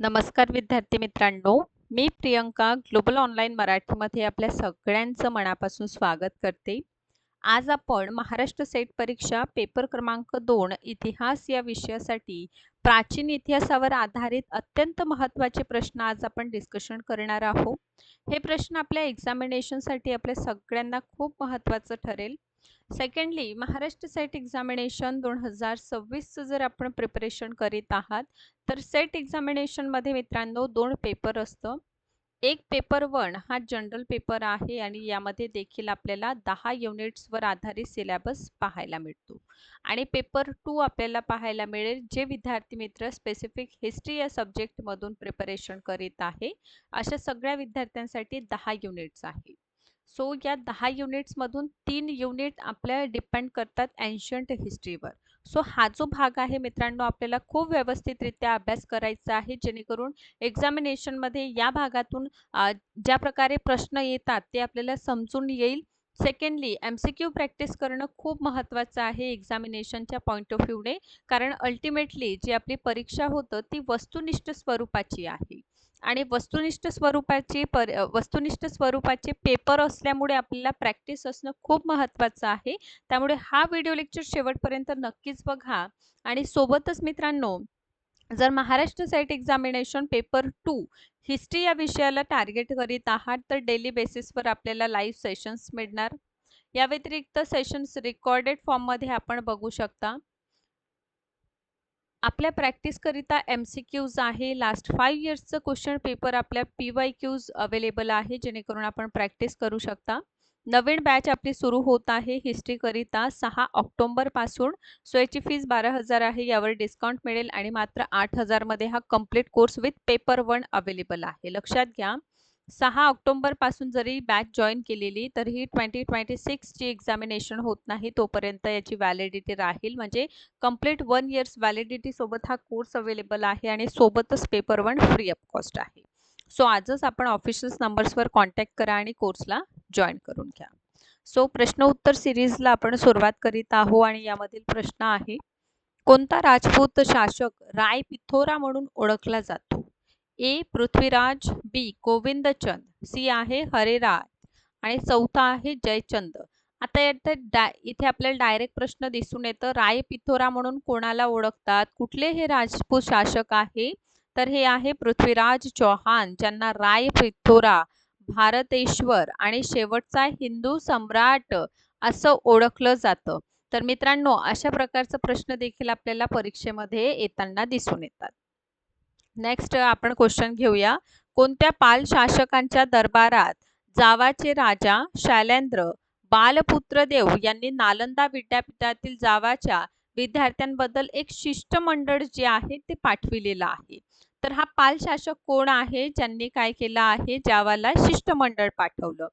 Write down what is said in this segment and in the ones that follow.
नमस्कार विद्यार्थी मित्रांनो मी प्रियंका ग्लोबल ऑनलाईन मराठीमध्ये आपल्या सगळ्यांचं मनापासून स्वागत करते. आज आपण महाराष्ट्र सेट परीक्षा पेपर क्रमांक दोन इतिहास या विषयासाठी प्राचीन इतिहासावर आधारित अत्यंत महत्त्वाचे प्रश्न आज आपण डिस्कशन करणार आहोत. हे प्रश्न आपल्या एक्झामिनेशनसाठी आपल्या सगळ्यांना खूप महत्त्वाचं ठरेल. सेकंडली महाराष्ट्र सेट एक्झामिनेशन दोन हजार सव्वीसचं जर आपण प्रिपरेशन करीत आहात तर सेट एक्झामिनेशनमध्ये मित्रांनो दोन पेपर असतं. एक पेपर वन हा जनरल पेपर आहे आणि यामध्ये देखील आपल्याला दहा युनिट्सवर आधारित सिलेबस पाहायला मिळतो. आणि पेपर टू आपल्याला पाहायला मिळेल जे विद्यार्थी मित्र स्पेसिफिक हिस्ट्री या सब्जेक्टमधून प्रिपरेशन करीत आहे अशा सगळ्या विद्यार्थ्यांसाठी दहा युनिट्स आहे. सो या दहा युनिट्समधून तीन युनिट आपल्या डिपेंड करतात एन्शंट हिस्ट्रीवर सो हा जो भाग आहे मित्रांनो आपल्याला खूप व्यवस्थितरित्या अभ्यास करायचा आहे जेणेकरून एक्झामिनेशनमध्ये या भागातून ज्या प्रकारे प्रश्न येतात ते आपल्याला समजून येईल. Secondly M C Q practice करणं खूप महत्त्वाचं आहे एक्झामिनेशनच्या पॉईंट ऑफ व्ह्यूने कारण अल्टिमेटली जी आपली परीक्षा होतं ती वस्तुनिष्ठ स्वरूपाची आहे. आणि वस्तुनिष्ठ स्वरूपाची पर वस्तुनिष्ठ स्वरूपाचे पेपर असल्यामुळे आपल्याला प्रॅक्टिस असणं खूप महत्त्वाचं आहे. त्यामुळे हा व्हिडिओ लेक्चर शेवटपर्यंत नक्कीच बघा. आणि सोबतच मित्रांनो जर Maharashtra site examination paper two history या विषयाला टार्गेट करीत आहात तर डेली बेसिसवर आपल्याला लाईव्ह सेशन्स मिळणार. या व्यतिरिक्त सेशन्स रेकॉर्डेड फॉर्ममध्ये आपण बघू शकता. आपल्या प्रॅक्टिसकरिता एम सी क्यूज आहे. लास्ट फाईव्ह इयर्सचं क्वेश्चन पेपर आपल्या पी वाय क्यूज अवेलेबल आहे जेणेकरून आपण प्रॅक्टिस करू शकता. नवीन बॅच आपली सुरू होत आहे हिस्ट्रीकरिता सहा ऑक्टोंबरपासून सो याची फीज बारा हजार आहे यावर डिस्काउंट मिळेल आणि मात्र आठ हजारमध्ये हा complete course with paper one available आहे. लक्षात घ्या. सहा ऑक्टोंबरपासून जरी बॅच जॉईन केलेली तरीही ट्वेंटी ट्वेंटी सिक्सची एक्झामिनेशन होत नाही तोपर्यंत याची व्हॅलिडिटी राहील. म्हणजे कंप्लीट वन इयर्स व्हॅलिडिटीसोबत हा कोर्स अवेलेबल आहे आणि सोबतच paper one free of cost आहे. सो आजच आपण ऑफिशियल नंबर्सवर कॉन्टॅक्ट करा आणि कोर्सला जॉईन करून घ्या. सो प्रश्न उत्तर सिरीजला आपण सुरुवात करीत आहोत आणि यामधील प्रश्न आहे कोणता राजपूत शासक राय पिथोरा म्हणून ओळखला जातो? ए पृथ्वीराज बी गोविंदचंद सी आहे हरेराय आणि चौथा आहे जयचंद. आता येतं डा इथे आपल्याला डायरेक्ट प्रश्न दिसून येतं राय पिथोरा म्हणून कोणाला ओळखतात? कुठले हे राजपूत शासक आहे? तर हे आहे पृथ्वीराज चौहान ज्यांना राय पिथोरा भारतेश्वर आणि शेवटचा हिंदू सम्राट असं ओळखलं जातं. तर मित्रांनो अशा प्रकारचा प्रश्न देखील आपल्याला परीक्षेमध्ये येताना दिसून येतात. नेक्स्ट आपण क्वेश्चन घेऊया. कोणत्या पाल शासकांच्या दरबारात जावाचे राजा शैलेंद्र बालपुत्रदेव यांनी नालंदा विद्यापीठातील जावाच्या विद्यार्थ्यांबद्दल एक शिष्टमंडळ जे आहे ते पाठविलेलं आहे. तर हा पाल शासक कोण आहे? ज्यांनी काय केलं आहे? जावाला शिष्टमंडळ पाठवलं.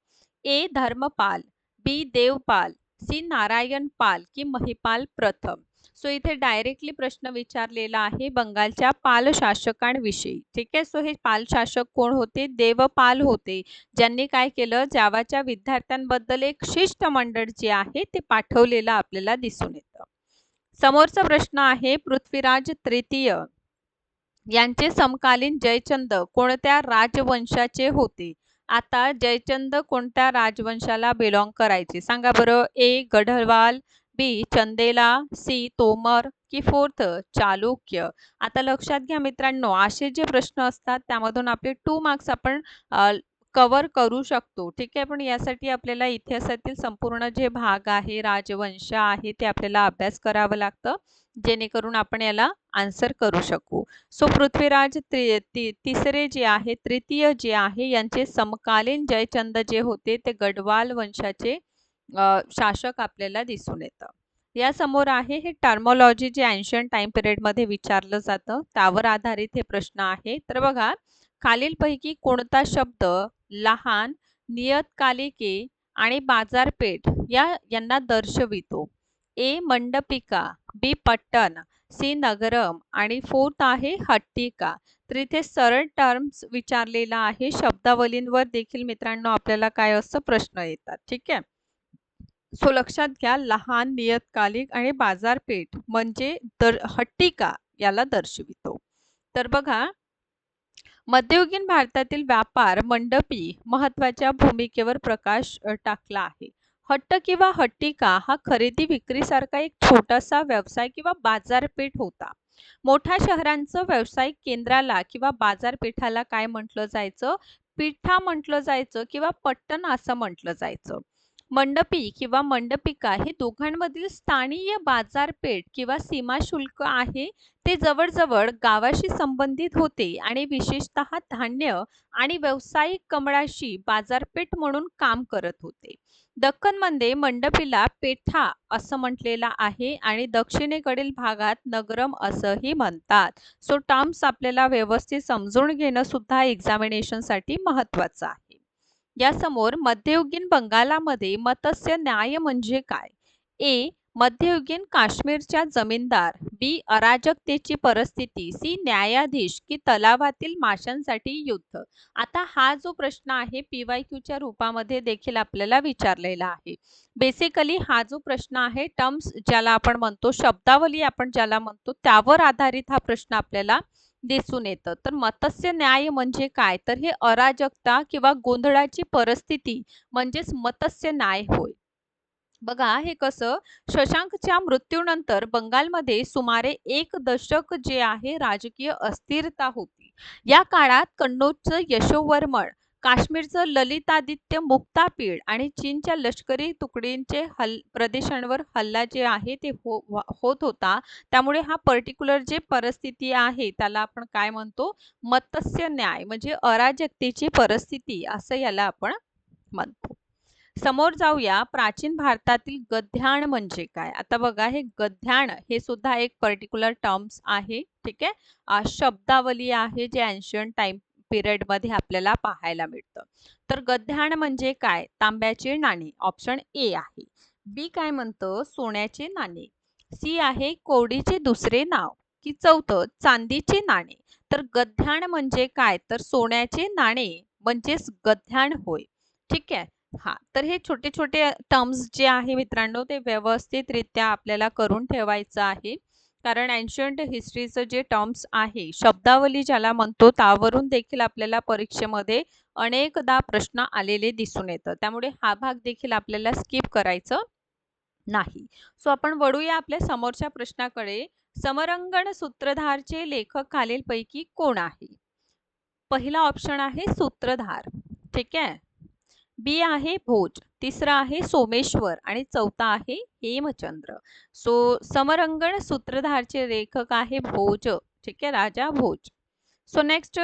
A Dharmapal B Devapal C Narayan Pal की महिपाल प्रथम. सो इथे डायरेक्टली प्रश्न विचारलेला आहे बंगालच्या पाल शासकांविषयी ठीक आहे? सो हे पाल शासक कोण होते? देवपाल होते. ज्यांनी काय केलं? जावाच्या विद्यार्थ्यांबद्दल एक शिष्टमंडळ जे आहे ते पाठवलेलं आपल्याला दिसून येतं. समोरचा प्रश्न आहे पृथ्वीराज तृतीय. यांचे समकालीन जयचंद कोणत्या राजवंशाचे होते? आता जयचंद कोणत्या राजवंशाला बिलॉंग करायचे? सांगा बरं. A. Garhwal B Chandela C Tomar की फोर्थ चालुक्य. आता लक्षात घ्या मित्रांनो असे जे प्रश्न असतात त्यामधून आपले टू मार्क्स आपण कवर करू शकतो. ठीक आहे? पण यासाठी आपल्याला इतिहासातील संपूर्ण जे भाग आहे राजवंश आहे ते आपल्याला अभ्यास करावं लागतं जेणेकरून आपण याला आन्सर करू शकू. सो पृथ्वीराज तिसरे जे आहे तृतीय जे आहे यांचे समकालीन जयचंद जे होते ते गडवाल वंशाचे शासक आपल्याला दिसून येतं. या समोर आहे हे टर्मॉलॉजी जे अँशियन टाइम पिरियडमध्ये विचारलं जातं त्यावर आधारित हे प्रश्न आहे. तर बघा खालीलपैकी कोणता शब्द लहान नियतकालिके आणि बाजारपेठ या यांना दर्शवितो. ए मंडपिका बी पट्टन सी नगरम आणि फोर्थ आहे हट्टिका. तर इथे सरळ टर्म्स विचारलेला आहे. शब्दावलींवर देखील मित्रांनो आपल्याला काय असं प्रश्न येतात. ठीक आहे? सो लक्षात घ्या लहान नियतकालिक आणि बाजारपेठ म्हणजे दर हट्टिका याला दर्शवितो. तर बघा मध्ययुगीन भारतातील व्यापार मंडपी महत्त्वाच्या भूमिकेवर प्रकाश टाकला आहे. हट्ट किंवा हट्टिका हा खरेदी विक्रीसारखा एक छोटासा व्यवसाय किंवा बाजारपेठ होता. मोठ्या शहरांचं व्यावसायिक केंद्राला किंवा बाजारपेठाला काय म्हटलं जायचं? पिठा म्हटलं जायचं किंवा पट्टण असं म्हटलं जायचं. मंडपी किंवा मंडपिका हे दोघांमधील स्थानीय बाजारपेठ किंवा सीमा शुल्क आहे. ते जवळजवळ गावाशी संबंधित होते आणि विशेषतः धान्य आणि व्यावसायिक कमळाशी बाजारपेठ म्हणून काम करत होते. दख्खनमध्ये मंडपीला पेठा असं म्हटलेलं आहे आणि दक्षिणेकडील भागात नगरम असंही म्हणतात. सो टर्म्स आपल्याला व्यवस्थित समजून घेणं सुद्धा एक्झामिनेशनसाठी महत्त्वाचं आहे. यासमोर मध्ययुगीन बंगालामध्ये मत्स्य न्याय म्हणजे काय? ए. मध्ययुगीन काश्मीरच्या जमीनदार बी. अराजकतेची परिस्थिती सी. न्यायाधीश की तलावातील माशांसाठी युद्ध. आता हा जो प्रश्न आहे पी वाय क्यूच्या रूपामध्ये देखील आपल्याला विचारलेला आहे. बेसिकली हा जो प्रश्न आहे टर्म्स ज्याला आपण म्हणतो शब्दावली आपण ज्याला म्हणतो त्यावर आधारित हा प्रश्न आपल्याला दिसून येतं. तर मत्स्य न्याय म्हणजे काय? तर हे अराजकता किंवा गोंधळाची परिस्थिती म्हणजेच मत्स्य न्याय होय. बघा हे कसं? शशांकच्या मृत्यूनंतर बंगालमध्ये सुमारे एक दशक जे आहे राजकीय अस्थिरता होती. या काळात कन्नौजचं यशोवर्मन काश्मीरचं ललितादित्य मुक्तापीड आणि चीनच्या लष्करी तुकडींचे हल प्रदेशांवर हल्ला जे आहे ते हो होत होता त्यामुळे हा पर्टिक्युलर जे परिस्थिती आहे त्याला आपण काय म्हणतो? मत्स्य न्याय म्हणजे अराजकतेची परिस्थिती असं याला आपण म्हणतो. समोर जाऊया प्राचीन भारतातील गध्याण म्हणजे काय? आता बघा हे गध्याण हे सुद्धा एक पर्टिक्युलर टर्म्स आहे ठीक आहे? शब्दावली आहे जे एन्शियंट टाइम पिरियडमध्ये आपल्याला पाहायला मिळतं. तर गध्याण म्हणजे काय? तांब्याचे नाणे. ऑप्शन ए आहे. बी काय म्हणतं? सोन्याचे नाणे. सी आहे कोडीचे दुसरे नाव. की चौथं चांदीचे नाणे. तर गध्याण म्हणजे काय? तर सोन्याचे नाणे म्हणजेच गध्याण होय. ठीक आहे? हा. तर हे छोटे छोटे टर्म्स जे आहे मित्रांनो ते व्यवस्थितरित्या आपल्याला करून ठेवायचं आहे. कारण एन्शंट हिस्ट्रीचं जे टर्म्स आहे शब्दावली ज्याला म्हणतो त्यावरून देखील आपल्याला परीक्षेमध्ये अनेकदा प्रश्न आलेले दिसून येतं. त्यामुळे हा भाग देखील आपल्याला स्किप करायचं नाही. सो आपण वळूया आपल्या समोरच्या प्रश्नाकडे. समरंगण सूत्रधारचे लेखक खालीलपैकी कोण आहे? पहिला ऑप्शन आहे सूत्रधार. ठीक आहे? बी आहे भोज. तिसरा आहे सोमेश्वर आणि चौथा आहे हेमचंद्र. सो समरंगण सूत्रधारचे लेखक आहे भोज ठीक आहे राजा भोज. सो नेक्स्ट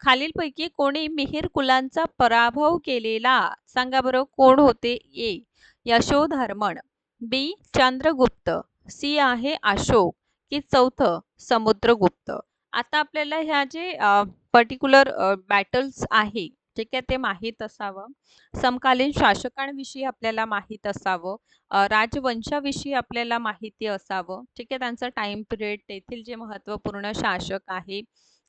खालीलपैकी कोणी मिहिर कुलांचा पराभव केलेला सांगा बरं कोण होते? ए यशोधर्मण बी चंद्रगुप्त सी आहे अशोक की चौथं समुद्रगुप्त. आता आपल्याला ह्या जे पर्टिक्युलर बॅटल्स आहे ठीक आहे ते माहीत असावं. समकालीन शासकांविषयी आपल्याला माहीत असावं. राजवंशाविषयी आपल्याला माहिती असावं. ठीक आहे त्यांचं टाइम पिरियड तेथील जे महत्त्वपूर्ण शासक आहे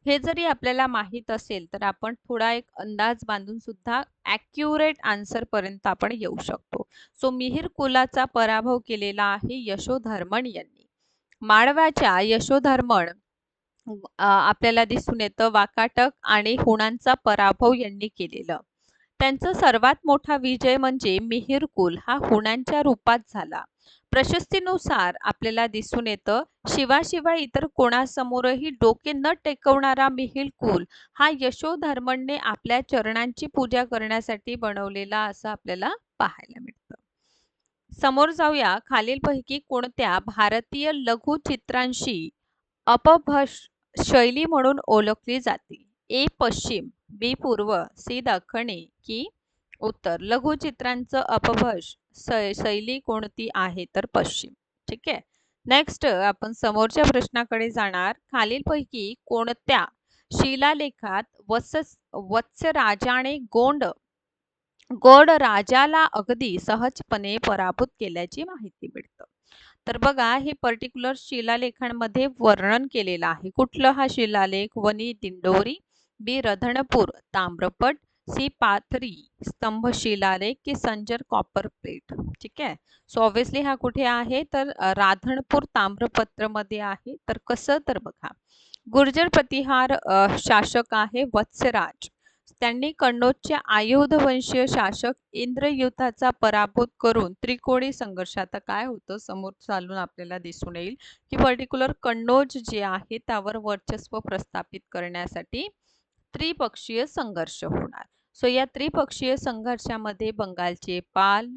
हे जरी आपल्याला माहीत असेल तर आपण थोडा एक अंदाज बांधून सुद्धा ॲक्युरेट आन्सरपर्यंत आपण येऊ शकतो. सो मिहिर कुलाचा पराभव केलेला आहे यशोधर्मण यांनी. माळव्याच्या यशोधर्मण आपल्याला दिसून येतं वाकाटक आणि हुणांचा पराभव यांनी केलेलं. त्यांचा सर्वात मोठा विजय म्हणजे मिहिरकुल हा हुणांच्या रूपात झाला. प्रशस्तीनुसार आपल्याला दिसून येतं शिवाशिवाय इतर कोणासमोरही डोके न टेकवणारा मिहिरकुल हा यशोधर्मणने आपल्या चरणांची पूजा करण्यासाठी बनवलेला असं आपल्याला पाहायला मिळतं. समोर जाऊया. खालीलपैकी कोणत्या भारतीय लघुचित्रांशी अपभ्रश शैली म्हणून ओळखली जाते. ए पश्चिम बी पूर्व सी दखणे की उत्तर. लघुचित्रांचं अपभ्रश शैली कोणती आहे तर पश्चिम. ठीक आहे? नेक्स्ट आपण समोरच्या प्रश्नाकडे जाणार. खालीलपैकी कोणत्या शिलालेखात वत्स वत्सराजाने गोंड गोड राजाला अगदी सहजपणे पराभूत केल्याची माहिती मिळतं? तर बघा हे पर्टिक्युलर शिलालेखांमध्ये वर्णन केलेलं आहे. कुठलं हा शिलालेख? वनी दिंडोरी बी रधणपूर ताम्रपट सी पाथरी स्तंभ शिलालेख की संजर कॉपर प्लेट ठीक आहे? सो ऑब्विसली हा कुठे आहे? तर राधणपूर ताम्रपत्रमध्ये आहे. तर कसं? तर बघा गुर्जर प्रतिहार शासक आहे वत्सराज. त्यांनी कन्नौजचे आयुध वंशीय शासक इंद्रयुद्धाचा पराभूत करून त्रिकोणी संघर्ष आता काय होतं? समोर चालून आपल्याला दिसून येईल की पर्टिक्युलर कन्नौज जे आहे त्यावर वर्चस्व प्रस्थापित करण्यासाठी त्रिपक्षीय संघर्ष होणार. सो या त्रिपक्षीय संघर्षामध्ये बंगालचे पाल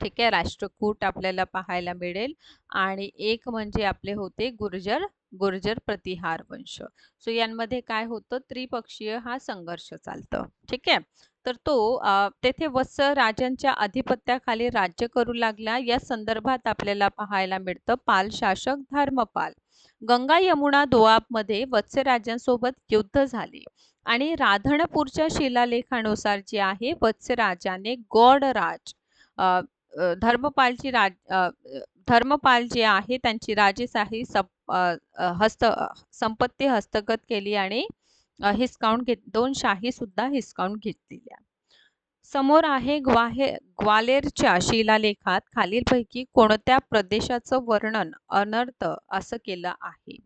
ठीक आहे राष्ट्रकूट आपल्याला पाहायला मिळेल. आणि एक म्हणजे आपले होते गुर्जर गुर्जर प्रतिहार वंश. सो यांमध्ये काय होतं? त्रिपक्षीय हा संघर्ष चालतं. ठीक आहे? तर तो तेथे वत्स राजांच्या अधिपत्याखाली राज्य करू लागला. या संदर्भात आपल्याला पाहायला मिळतं पाल शासक धर्मपाल. गंगा यमुना दोआबमध्ये वत्सराजांसोबत युद्ध झाले. आणि राधणपूरच्या शिलालेखानुसार जे आहे वत्सराजाने गौडराज धर्मपालची राज धर्मपाल जे आहे त्यांची राजेशाही सप हस्त संपत्ती हस्तगत केली आणि हिसकावून घेत दोन शाही सुद्धा हिसकावून घेतलेल्या समोर आहे ग्वाहे ग्वालेरच्या शिलालेखात खालीलपैकी कोणत्या प्रदेशाचं वर्णन अनर्थ असं केलं आहे?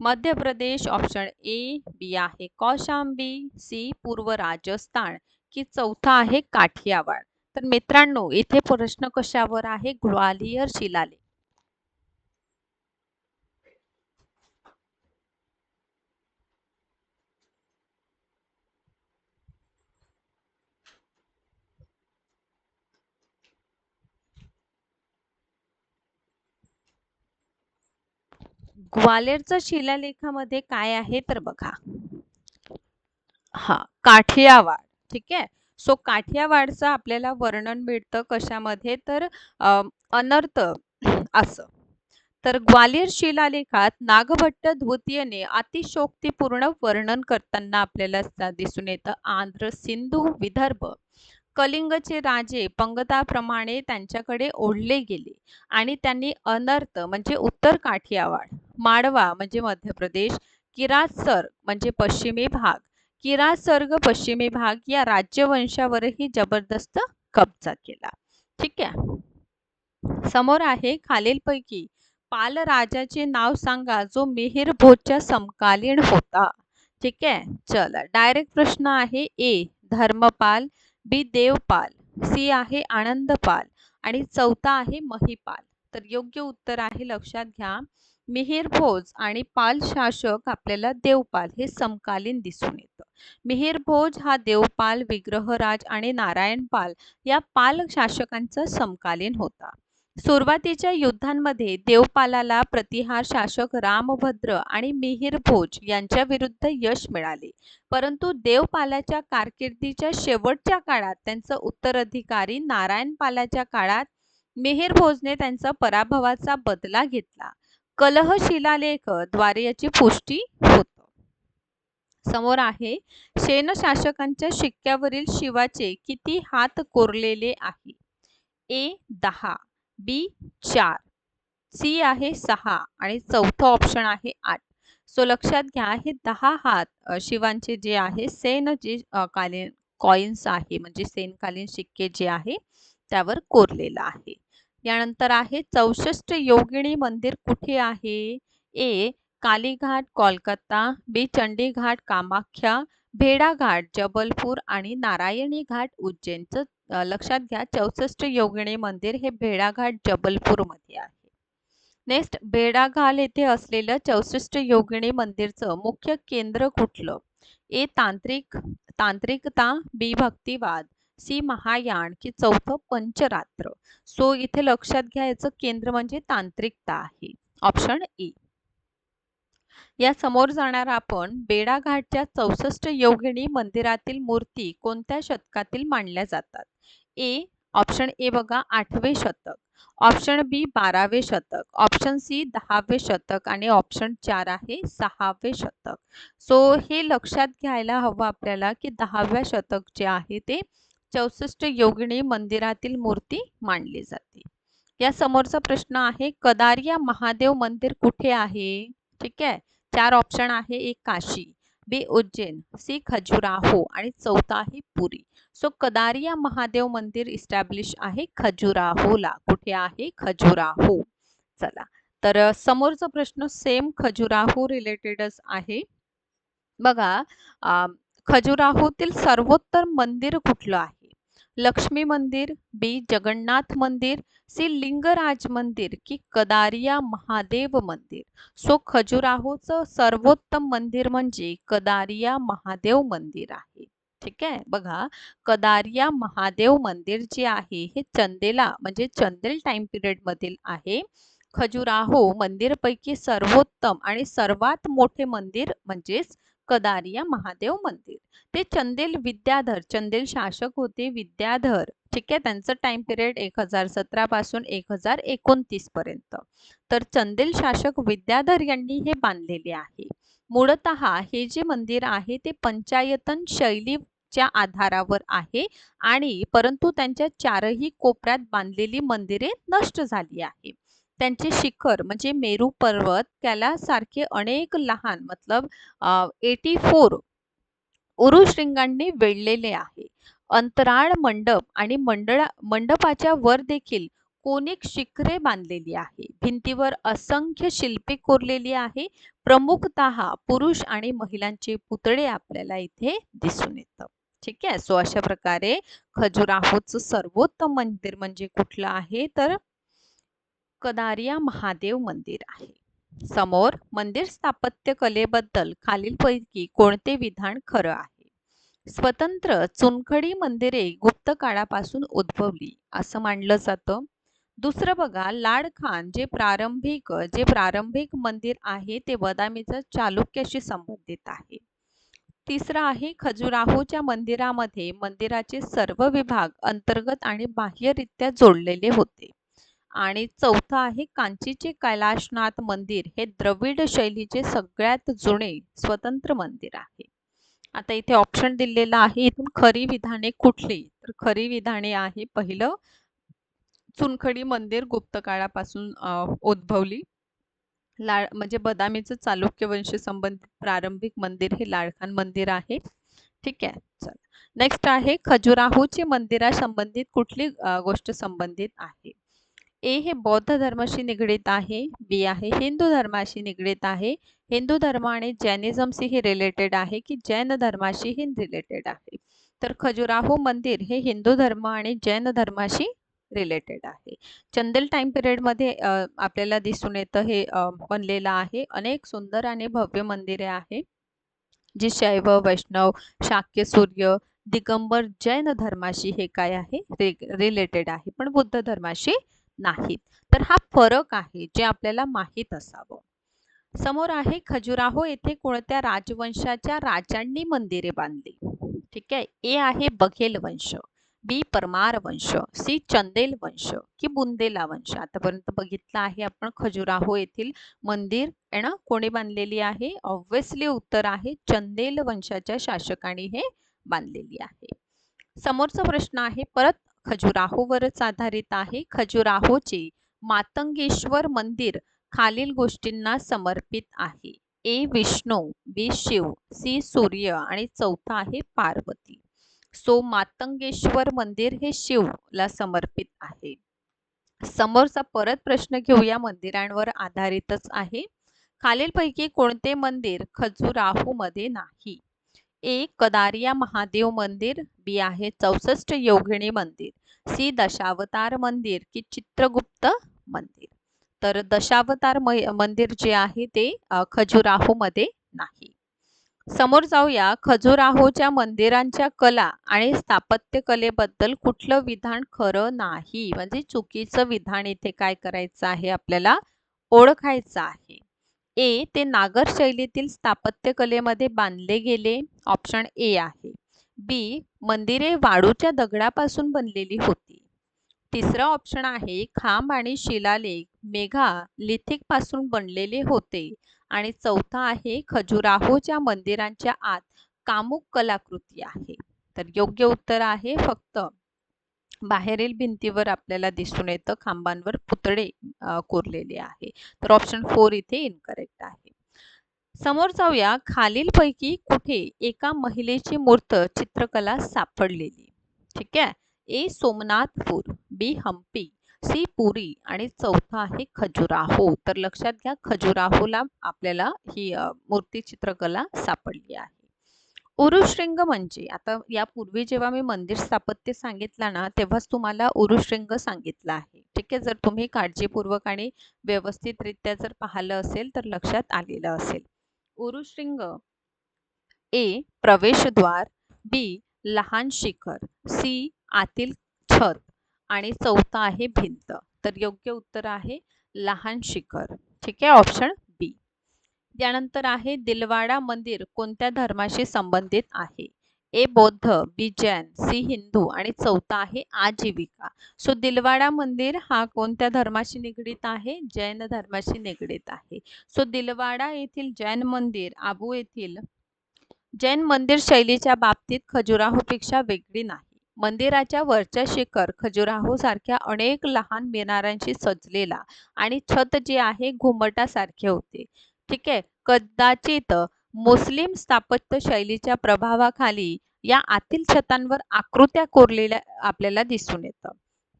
Madhya Pradesh option A B आहे कौशांबी सी पूर्व राजस्थान की चौथा आहे काठियावाड. तर मित्रांनो इथे प्रश्न कशावर आहे? ग्वालियर शिलालेख. ग्वालेरच्या शिलालेखामध्ये काय आहे? तर बघा. हा काठियावाड ठीक आहे? सो काठियावाडचं आपल्याला वर्णन मिळतं कशामध्ये? तर अनर्थ असं. तर ग्वालियर शिलालेखात नागभट्ट द्वितीयने अतिशोक्तीपूर्ण वर्णन करताना आपल्याला दिसून येतं आंध्र सिंधू विदर्भ. कलिंगचे राजे पंगताप्रमाणे त्यांच्याकडे ओढले गेले आणि त्यांनी अनर्थ म्हणजे उत्तर काठियावाड माडवा म्हणजे मध्य प्रदेश किरातसर म्हणजे पश्चिमी भाग किरातसर्ग पश्चिमी भाग या राज्यवंशावरही जबरदस्त कब्जा केला. ठीक आहे? समोर आहे खालीलपैकी पाल राजाचे नाव सांगा जो मिहिर भोजच्या समकालीन होता. ठीक आहे? चला डायरेक्ट प्रश्न आहे A Dharmapal B Devpal C आहे आनंदपाल आणि चौथा आहे महिपाल. तर योग्य उत्तर आहे लक्षात घ्या. मिहिर भोज आणि पाल शासक आपल्याला देवपाल हे समकालीन दिसून येतं. मिहिर भोज हा देवपाल विग्रहराज आणि नारायणपाल या पाल शासकांचा समकालीन होता. सुरुवातीच्या युद्धांमध्ये देवपालाला प्रतिहार शासक रामभद्र आणि मिहिर भोज यांच्या विरुद्ध यश मिळाले. परंतु देवपालाच्या कारकिर्दीच्या शेवटच्या काळात त्यांचा उत्तराधिकारी नारायणपालाच्या काळात मिहिर भोजने त्यांचा पराभवाचा बदला घेतला. कलह शिलालेखद्वारे याची पुष्टी होत. समोर आहे शेन शासकांच्या शिक्क्यावरील शिवाचे किती हात कोरलेले आहे? ए दहा बी चार सी आहे सहा आणि चौथं ऑप्शन आहे आठ. सो लक्षात घ्या हे दहा हात शिवांचे जे आहे सेन जे कालीन कॉइन्स आहे म्हणजे सेनकालीन शिक्के जे आहे त्यावर कोरलेलं आहे. यानंतर आहे चौसष्ट योगिनी मंदिर कुठे आहे? ए कालीघाट कोलकाता बी चंडीघाट कामाख्या भेडाघाट जबलपूर आणि नारायणी घाट उज्जैनचं लक्षात घ्या चौसष्ट योगिनी मंदिर हे भेडाघाट जबलपूरमध्ये आहे. नेक्स्ट भेडाघाल येथे असलेलं चौसष्ट योगिनी मंदिरचं मुख्य केंद्र कुठलं? ए तांत्रिक तांत्रिकता बी भक्तिवाद. सी महायान की चौथं पंचरात्र. सो इथे लक्षात घ्यायचं केंद्र म्हणजे तांत्रिकता आहे. Option A e. या समोर जाणार आपण बेडाघाटच्या चौसष्ट योगिनी मंदिरातील मूर्ती कोणत्या शतकातील मांडल्या जातात? ए ऑप्शन ए बघा आठवे शतक. ऑप्शन बी बारावे शतक. ऑप्शन सी दहावे शतक. आणि ऑप्शन चार आहे सहावे शतक. सो हे लक्षात घ्यायला हवं आपल्याला की दहाव्या शतक जे आहे ते चौसष्ट योगिनी मंदिरातील मूर्ती मांडली जाते. या समोरचा प्रश्न आहे कदारिया महादेव मंदिर कुठे आहे? ठीक आहे. चार ऑप्शन आहे एक काशी बी उज्जैन सी खजुराहो आणि चौथा आहे पुरी. सो कदारिया महादेव मंदिर इस्टॅब्लिश आहे खजुराहोला. कुठे आहे? खजुराहो. चला. तर समोरचा प्रश्न सेम खजुराहो रिलेटेडच आहे. बघा खजुराहोतील सर्वोत्तम मंदिर कुठलं आहे? लक्ष्मी मंदिर, बी जगन्नाथ मंदिर, सी लिंगराज मंदिर की कदारिया महादेव मंदिर. सो खजुराहोचं सर्वोत्तम मंदिर म्हणजे कदारिया महादेव मंदिर आहे. ठीक आहे बघा कदारिया महादेव मंदिर जे आहे हे चंदेला म्हणजे चंदेल टाइम पिरियड मधील आहे. खजुराहो मंदिरपैकी सर्वोत्तम आणि सर्वात मोठे मंदिर म्हणजेच कदारिया महादेव मंदिर. ते चंदेल विद्याधर चंदेल शासक होते विद्याधर. ठीक आहे? त्यांचं टाइम पिरियड एक हजार सतरा पासून एक हजार एकोणतीस पर्यंत. तर चंदेल शासक विद्याधर यांनी हे बांधलेले आहे. मूळत हे जे मंदिर आहे ते पंचायतन शैलीच्या आधारावर आहे आणि परंतु त्यांच्या चारही कोपऱ्यात बांधलेली मंदिरे नष्ट झाली आहे. त्यांचे शिखर म्हणजे मेरू पर्वत त्याला सारखे अनेक लहान मतलब एटी फोर उरुशृंगांनी वेढलेले आहे. अंतराळ मंडप आणि मंडळा मंडपाच्या वर देखील कोनिक शिखरे बांधलेली आहे. भिंतीवर असंख्य शिल्पे कोरलेली आहे. प्रमुखतः पुरुष आणि महिलांचे पुतळे आपल्याला इथे दिसून येतं. ठीक आहे? सो अशा प्रकारे खजुराहोचं सर्वोत्तम मंदिर म्हणजे कुठलं आहे? तर कदारिया महादेव मंदिर आहे. समोर मंदिर स्थापत्य कलेबद्दल खालीलपैकी कोणते विधान खरं आहे? स्वतंत्र चुनखडी मंदिरे गुप्त काळापासून उद्भवली असं मानलं जातं. दुसरं बघा लाड खान जे प्रारंभिक जे प्रारंभिक मंदिर आहे ते बदामीचं चालुक्याशी संबंधित आहे. तिसरं आहे खजुराहोच्या मंदिरामध्ये मंदिराचे सर्व विभाग अंतर्गत आणि बाह्यरित्या जोडलेले होते. आणि चौथं आहे कांचीचे कैलाशनाथ मंदिर. हे द्रविड शैलीचे सगळ्यात जुने स्वतंत्र मंदिर आहे. आता इथे ऑप्शन दिलेला आहे इथून खरी विधाने कुठली? तर खरी विधाने आहे पहिलं चुनखडी मंदिर गुप्त काळापासून उद्भवली. लाळ म्हणजे बदामीचं चालुक्य वंश संबंधित प्रारंभिक मंदिर हे लाळखान मंदिर आहे. ठीक आहे चल. नेक्स्ट आहे खजुराहोची मंदिरा संबंधित कुठली गोष्ट संबंधित आहे? ए हे बौद्ध धर्माशी निगडीत आहे बी आहे हिंदू धर्माशी निगडीत आहे. हिंदू धर्म आणि जैनिझमशी हे रिलेटेड आहे की जैन धर्माशी हे रिलेटेड आहे. तर खजुराहो मंदिर हे हिंदू धर्म आणि जैन धर्माशी रिलेटेड आहे. चंदेल टाइम पिरियडमध्ये आपल्याला दिसून येतं हे बनलेलं आहे. अनेक सुंदर आणि भव्य मंदिरे आहे जी शैव वैष्णव शाक्य सूर्य दिगंबर जैन धर्माशी हे काय आहे? रिलेटेड आहे. पण बुद्ध धर्माशी नाहीत. तर हा फरक आहे जे आपल्याला माहीत असावं. समोर आहे खजुराहो येथे कोणत्या राजवंशाच्या राजांनी मंदिरे बांधली. ठीक आहे? ए आहे बघेल वंश बी परमार वंश सी चंदेल वंश की बुंदेला वंश. आतापर्यंत बघितलं आहे आपण खजुराहो येथील मंदिर आहे ना कोणी बांधलेली आहे? ऑब्विसली उत्तर आहे चंदेल वंशाच्या शासकाने हे बांधलेली आहे. समोरचा प्रश्न आहे परत खजुराहोवरच आधारित आहे. खजुराहोचे मातंगेश्वर मंदिर खालील गोष्टींना समर्पित आहे. A. Vishnu B. Shiva C. Surya आणि चौथा आहे पार्वती. सो मातंगेश्वर मंदिर हे शिवला समर्पित आहे. समोरचा परत प्रश्न घेऊया. मंदिरांवर आधारितच आहे. खालीलपैकी कोणते मंदिर खजुराहो मध्ये नाही? ए कदारिया महादेव मंदिर बी आहे चौसष्ट योगिनी मंदिर सी दशावतार मंदिर की चित्रगुप्त मंदिर. तर दशावतार मंदिर जे आहे ते खजुराहोमध्ये नाही. समोर जाऊया खजुराहोच्या मंदिरांच्या कला आणि स्थापत्य कलेबद्दल कुठलं विधान खरं नाही? म्हणजे चुकीचं विधान इथे काय करायचं आहे आपल्याला ओळखायचं आहे. ए ते नागर शैलीतील स्थापत्यकलेमध्ये बांधले गेले. ऑप्शन ए आहे. बी मंदिरे वाळूच्या दगडापासून बनलेली होती. तिसरा ऑप्शन आहे खांब आणि शिलालेख मेघा लिथिकपासून बनलेले होते. आणि चौथा आहे खजुराहोच्या मंदिरांच्या आत कामुक कलाकृती आहे. तर योग्य उत्तर आहे फक्त बाहेरील भिंतीवर आपल्याला दिसून येतं. खांबांवर पुतळे कोरलेले आहे. तर ऑप्शन फोर इथे इनकरेक्ट आहे. समोर जाऊया. खालीलपैकी कुठे एका महिलेची मूर्त चित्रकला सापडलेली? ठीक आहे. ए सोमनाथपूर बी हम्पी सी पुरी आणि चौथा आहे खजुराहो. तर लक्षात घ्या खजुराहोला आपल्याला ही मूर्ती चित्रकला सापडली आहे. उरुश्रिंग म्हणजे आता यापूर्वी जेव्हा मी मंदिर स्थापत्य सांगितलं ना तेव्हाच तुम्हाला उरुश्रिंग सांगितलं आहे. ठीक आहे जर तुम्ही काळजीपूर्वक आणि व्यवस्थितरित्या जर पाहिलं असेल तर लक्षात आलेलं असेल. उरुश्रिंग ए प्रवेशद्वार बी लहान शिखर सी आतील छत आणि चौथा आहे भिंत. तर योग्य उत्तर आहे लहान शिखर. ठीक आहे ऑप्शन त्यानंतर आहे दिलवाडा मंदिर कोणत्या धर्माशी संबंधित आहे? ए बौद्ध बी जैन सी हिंदू आणि चौथा आहे आजीविका. सो दिलवाडा मंदिर हा कोणत्या धर्माशी निगडीत आहे? जैन धर्माशी निगडीत आहे. सो दिलवाडा येथील जैन मंदिर आबू येथील जैन मंदिर शैलीच्या बाबतीत खजुराहोपेक्षा वेगळी नाही. मंदिराच्या वरच्या शिखर खजुराहो सारख्या अनेक लहान मिनारांशी सजलेला आणि छत जे आहे घुमटासारखे होते. ठीक आहे. कदाचित मुस्लिम स्थापत्य शैलीच्या प्रभावाखाली या आतील छतांवर आकृत्या कोरलेल्या आपल्याला दिसून येतं.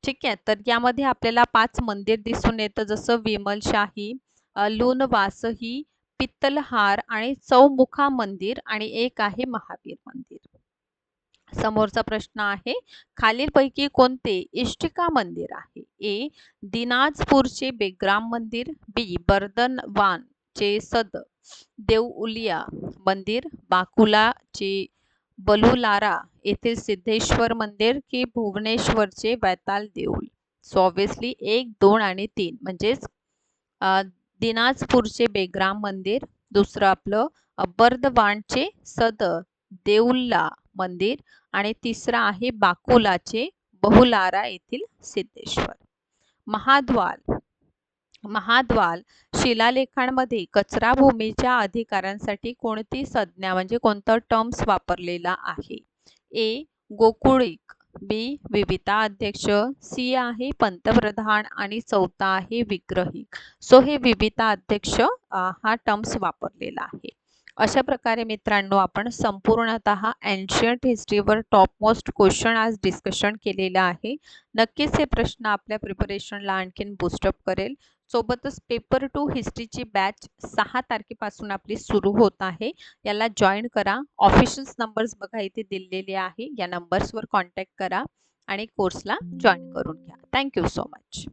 ठीक आहे. तर यामध्ये आपल्याला पाच मंदिर दिसून येतं. जसं विमलशाही लूनवासही पित्तलहार आणि चौमुखा मंदिर आणि एक आहे महावीर मंदिर. समोरचा प्रश्न आहे खालीलपैकी कोणते इष्टिका मंदिर आहे? ए दिनाजपूरचे बेग्राम मंदिर बी बर्दनवान सद. देवउलिया मंदिर बाकुलाचे बलुलारा येथील सिद्धेश्वर मंदिर की भुवनेश्वरचे बैताल देऊळ. सो ऑब्विसली एक दोन आणि तीन. म्हणजेच दिनाजपूरचे बेग्राम मंदिर दुसरं आपलं बर्दवानचे सद. देऊल्ला मंदिर आणि तिसरं आहे बाकुलाचे बहुलारा येथील सिद्धेश्वर. महाद्वाल महाद्वाल शिलालेखांमध्ये कचरा भूमीच्या अधिकारांसाठी कोणती संज्ञा म्हणजे कोणतं टर्म्स वापरलेला आहे? ए गोकुळिक. बी विविता अध्यक्ष. सी आहे पंतप्रधान आणि चौथा आहे विग्रही. सो हे विविता अध्यक्ष हा टर्म्स वापरलेला आहे. अशा प्रकारे मित्रांनो आपण संपूर्णत एन्शियंट हिस्ट्रीवर टॉप मोस्ट क्वेश्चन आज डिस्कशन केलेलं आहे. नक्कीच हे प्रश्न आपल्या प्रिपरेशनला आणखीन बूस्टअप करेल. सोबतच पेपर टू हिस्ट्रीची बॅच सहा तारखेपासून आपली सुरू होत आहे. याला जॉईन करा. ऑफिशियल्स नंबर्स बघा इथे दिलेले आहे. या नंबर्सवर कॉन्टॅक्ट करा आणि कोर्सला जॉईन करून घ्या. Thank you so much